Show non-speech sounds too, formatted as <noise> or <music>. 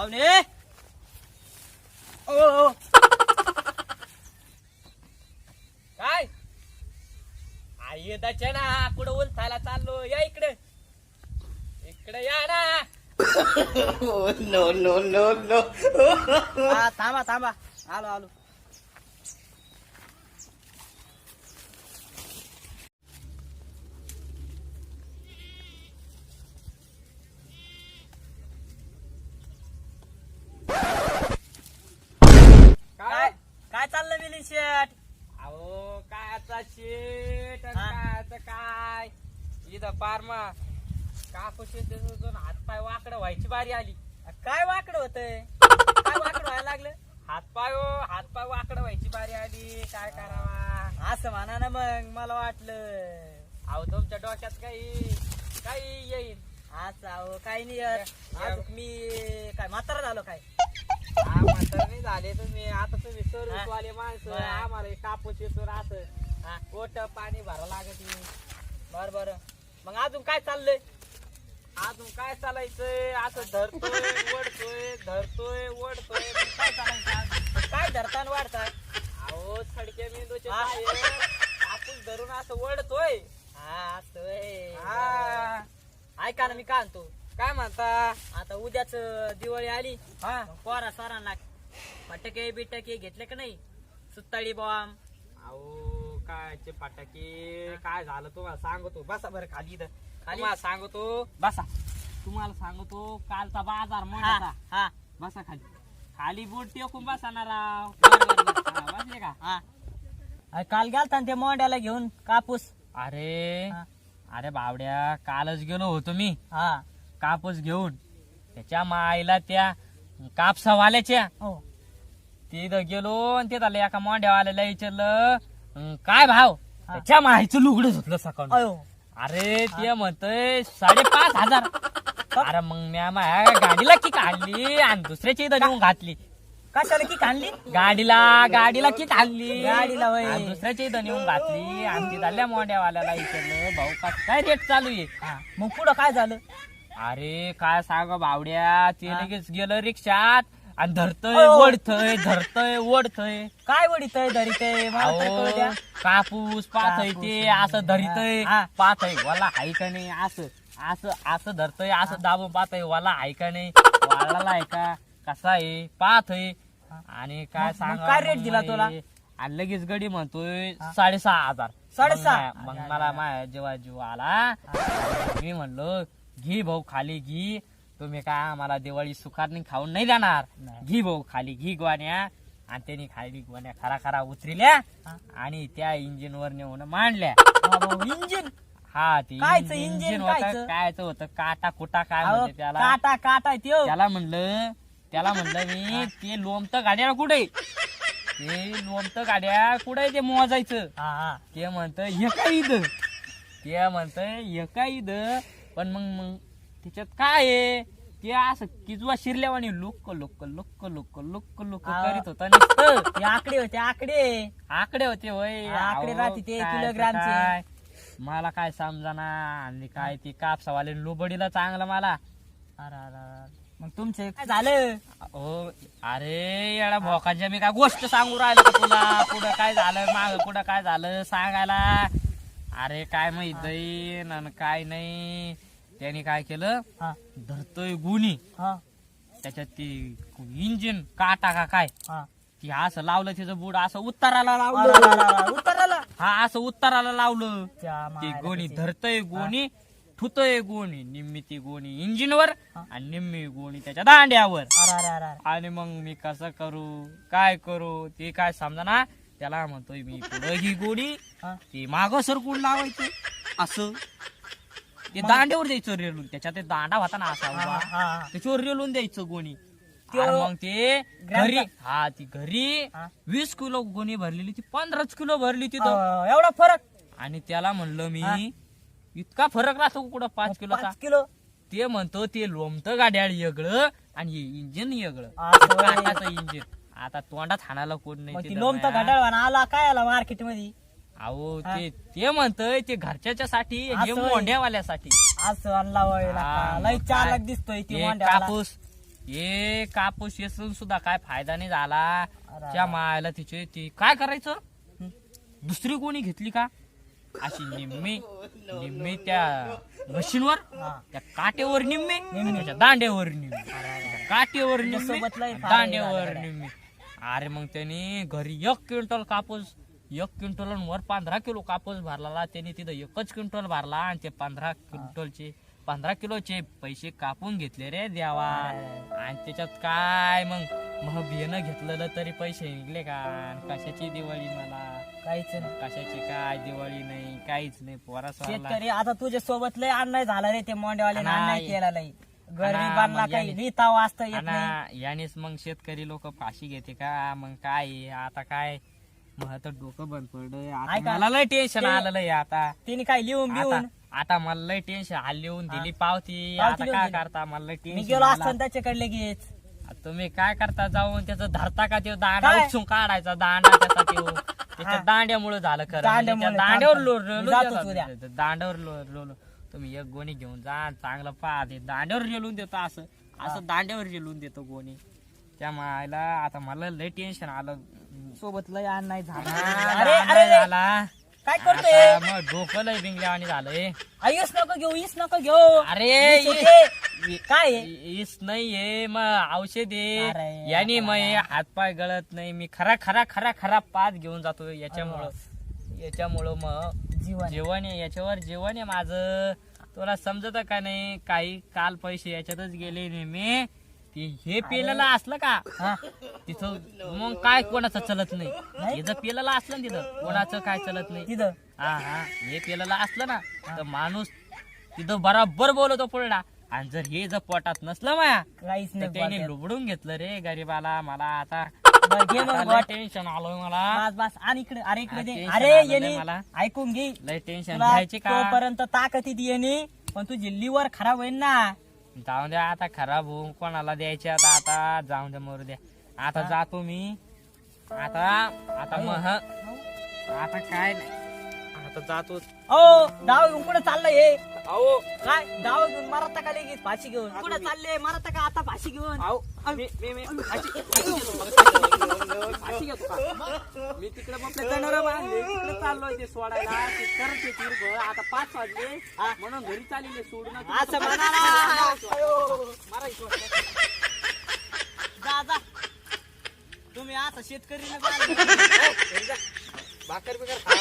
पाहुणे. ओ ओ. काय? आई दचे ना कुठं उलथायला चाललो? या इकडे. इकडे या ना. <laughs> हा, थांबा थांबा. आलो आलो काय काय काय मिलिंद शेठ अहो काय आता शेट हा. काय आता काय? इथं पारमा कापूस हात पाय वाकडं व्हायची बारी आली. काय वाकड होतंय? काय वाकड व्हायला लागलं? हात पाय हो, हात पाय वाकडं व्हायची बारी आली. काय करावा? असं म्हणा ना मग मला वाटलं. अहो तुमच्या डोक्यात काही काही येईल. असं अहो काही नाही येत. मी काय म्हातारा झालो काय? झाले तुम्ही. आता तुम्ही सर्विस वाले माणसं. आम्हाला हे कापूस येतो असं पोट पाणी भरा लागत. बर बर. मग अजून काय चाललंय? अजून काय चालायचंय? असं धरतोय ओढतोय धरतोय ओढतोय. काय चालायचं? काय धरतान वाढताय? अहो सडके मेंदूचे आपण धरून असं ओढतोय. हा असतोय हा. ऐका ना मी काय आणतो काय म्हणता? आता उद्याच दिवाळी आली. हा. पोरा सोरांना फटके बिटके घेतले का नाही? सुत्ताळी बॉम्ब. अहो काय चे फटाके. काय झालं तुम्हाला सांगतो. बसा बरं खाली इथं. खाली? तुम्हाला सांगतो. बसा. तुम्हाला सांगतो कालचा बाजार मोठा हा. बसा खाली. खाली बोट टेकून बसा ना राव. बसले का? हा. अरे काल गेलता ना ते मोंड्याला घेऊन कापूस. अरे. अरे बावड्या कालच गेलो होतो मी. हा. कापूस घेऊन त्याच्या माईला त्या कापसावाल्याच्या हो. तिथं गेलो आणि ते झालं एका मोंड्यावाल्याला विचारलं "अं, काय भाव. त्याच्या माईचं लुगडं धुतलं सकाळ अयो. अरे ते म्हणतोय साडेपाच हजार. अरे मग म्या माझ्या गाडीला किक आणली आणि दुसऱ्याची इथं नेऊन घातली. कशाला की खाणली गाडीला गाडीला किक आणली. गाडीला होय. आणि दुसऱ्याची इथं नेऊन घातली आणि ती झाल्या मोंड्यावाल्याला विचारलं भाऊ का काय रेट चालू आहे? हा. मग पुढं काय झालं? अरे काय सांग बावड्या? ते हा. लगेच गेलं रिक्षात आणि धरतय. ओढतय धरतय ओढतय काय वडीतय धरीतय? मला तर कळू द्या. अहो, कापूस पाथय कापूस, ते असं धरितय हा. पाथय वाला हाय का नाही? असं असं असं धरतय असं दाबून पाथय वाला हाय का नाही? वाळाला आहे का? कसा आहे? पाथय आणि काय मग- सांग मग काय rate दिला तुला? आणि लगेच गडी म्हणतोय हा. साडेसहा हजार. साडेसहा? मग मग मला माझ्या जेव्हा जीव आला मी म्हणलो घे भाऊ खाली घे. तुम्ही काय आम्हाला दिवाळी सुखारणी खाऊन नाही जाणार. घी भाऊ खाली घी गोण्या. आणि त्यांनी खाली गोण्या खरा खरा उतरिल्या. आणि त्या इंजिन वर नेऊन मांडल्या. इंजिन हा ते कायचं इंजिन होतं कायचं? कायचं होतं? काटा कुटा काय म्हणते त्याला? काटा काटा त्यो. त्याला म्हणलं त्याला म्हणलं मी ते लोमत गाड्या कुठे ते लोमत गाड्या कुठे ते मोजायचं? ते म्हणत हे काय इथं. ते म्हणत हे काय इथं पण मग मग त्याच्यात काय आहे? ते असं किजवा शिरल्यावानी लोक लोक लोक लोक लोक लोक. करीत होता नुसतं. ते आकडे होते आकडे. आकडे होते हा, आकडे राहते ते किलोग्रामचे. काय. मला काय समजाना. आणि काय ते कापसावाले लोबडीला चांगलं मला. अरे, अरे, अरे. मग तुमचं काय झालं. हो अरे येडा भोकांच्या मी काय गोष्ट सांगू राहिलो का तुला? पुढं काय झालं? माग पुढं काय झालं? सांगायला. अरे काय माहीत आणि काय नाही. त्याने काय केलं? हा. धरतोय गुणी. हा. त्याच्यात ती इंजिन काटा का काय? हा. ती असं लावलं तिचं बुड असं उत्तराला लावलं. उतराला हा असं उत्तराला लावलं. त्या ती मायला गोणी त्याचे. धरतय गोणी ठुतय गोणी. निम्मी ती गोणी इंजिनवर. आणि निम्मी गोणी त्याच्या दांड्यावर. अरे अरे अरे अरे. आणि मग मी कसं करू काय करू ते काय समजा ना त्याला म्हणतोय मी पुढं ही गोडी हा. ती माग सरकून लावायचं? असं. ते दांड्यावर द्यायचं रेलून त्याच्यात ते दांडा होता ना असा हा, उभा. हा, हा. त्याच्यावर रेलून द्यायचं गोणी. त्यो आणि मग ते ग्रॅमचा- घरी हा ती घरी हा. वीस किलो गोणी भरलेली ती पंधराच किलो भरली तिथं. अं, एवढा फरक? आणि त्याला म्हणलं हा. मी इतका फरक राहतो कुठं पाच किलोचा? पाच किलो? ते म्हणतो ते लोमत गाड्याळ वेगळं आणि हे इंजिन वेगळं असं. होय. काटाचं इंजिन. आता तोंडात हाणाला कोण नाही मग ती तिथं लोमता बाया. घड्याळ आला काय आला मार्केटमध्ये अहो हा. ते ते म्हणतोय ते घरच्याच्या साठी हे असं होय. मोंढ्यावाल्यासाठी असं आणला वय हा, लय मग काय? दिसतोय ती हे. कापूस हे कापूस येसून सुद्धा काय फायदा नाही झाला अरे. त्या मायला तिचे ती काय करायचं दुसरी कोणी घेतली का अशी निम्मी निम्मी त्या मशीनवर हा. त्या काटेवर निम्मे त्याच्या दांड्यावर निम्मे त्या काटेवर निम्मे सोबत लय फार दांड्यावर. निम्मे अरे मग त्यांनी घरी एक क्विंटल कापूस एक क्विंटल वर पंधरा किलो कापूस भरला त्यांनी तिथं एकच क्विंटल भरला आणि ते पंधरा क्विंटलचे पंधरा किलोचे पैसे कापून घेतले रे देवा. आणि त्याच्यात काय मग? मग बियाणं घेतलेलं तरी पैसे निघले का? आणि कशाची दिवाळी मला? काहीच नाही. कशाची काय दिवाळी नाही? काहीच नाही. पोरा शेतकरी आता तुझ्या सोबत लय अन्याय झाला रे ते मोंडेवाले अन्याय. केला अन्याय गरिबांना मग काही याने- लिहिता वाचता येत नाही आणि यानेच मग शेतकरी लोक फाशी घेते का मग काय आहे? आता काय मग आता डोकं बंद पडलं आता ऐका. मला लय टेन्शन ते- आलेलं आहे आता तिने काय लिहून आता बिऊन आता मला लय टेन्शन हाल लिहून दिली पावती पावती आता लिहून काय दिली. करता मला लय मी टेन्शन गेलो आलं. असताना त्याच्याकडे लगेच तुम्ही काय करता जाऊन त्याचं धरता का ते दांडा काय? उपसून काढायचा दांडा त्याचा त्यो <laughs> त्याच्या. दांड्यामुळे झालं खरं म्हणजे त्या दांड्यावर थांब, लो- थांब. लो- मी लो- जातोच उद्या. लो- दांड्यावर लो- लो- लो. तुम्ही एक गोणी घेऊन जा चांगलं पहा ते. दांड्यावर रेलून देतो असं. असं दांड्यावर रेलून देतो गोणी. त्या मायला आता मला लय टेन्शन आलं. सोबत लय झाला. हा, अरे दांडा अरे झाला. काय करतोय? आता मग डोकं लय बिंगल्यावानी झालंय. आयुष नको घेऊ ईस नको घेऊ. अरे वीस होते. काय आहे? इस नाहीये मग औषध आहे. अरे, याने मग हातपाय गळत नाही. मी खरा खरा खरा खरा पात घेऊन जातो याच्यामुळं. याच्यामुळं मग जीवन. जेवण आहे याच्यावर जेवण आहे माझं. तुला समजत का नाही काही काल पैसे याच्यातच गेले नेहमी. ते हे पेलेलं असलं का? हा? तिथं मग काय कोणाचं चलत नाही? हे जर पेलेलं असलं ना तिथं कोणाचं काय चलत नाही? तिथं. हा हा. हे पेलेलं असलं ना तर माणूस तिथं बराबर बोलतो पुढला आणि जर हे जर पोटात नसलं माया काहीच तर त्याने. लुबडून घेतलं रे गरीबाला. मला आता बरं, घे मग बोट. टेन्शन आलोय मला. बस बस. आणि इकडे अरे इकडे दे. हा, अरे tension आलं येणे नाही मला. ऐकून घे. लय टेन्शन तुला घ्यायचे का? तोपर्यंत ताकद येते येणे पण तुझी लिव्हर खराब होईल ना. जाऊन द्या आता खराब होऊन कोणाला द्यायचे आता? आता जाऊन द्या मरू द्या. आता जातो मी. आता आता मग आता काय नाही. आता जातो ओ डाव कुठे चाललंय हे. अहो काय? डाव घेऊन मारता का लगेच फाशी घेऊन? कुठे चालले? मारता का आता फाशी घेऊन? अहो मी मी मी फाशी- फाशी घेतो मग. फाशी घेतो का? मी तिकडे मग जनावरं बांधले तिकडे चाललोय ते सोडायला. ते करत ते. आता पाच वाजले. म्हणून घरी चालले सोडून. असं म्हणा ना. जा जा. तुम्ही आता शेतकरी भाकर बिकर खा.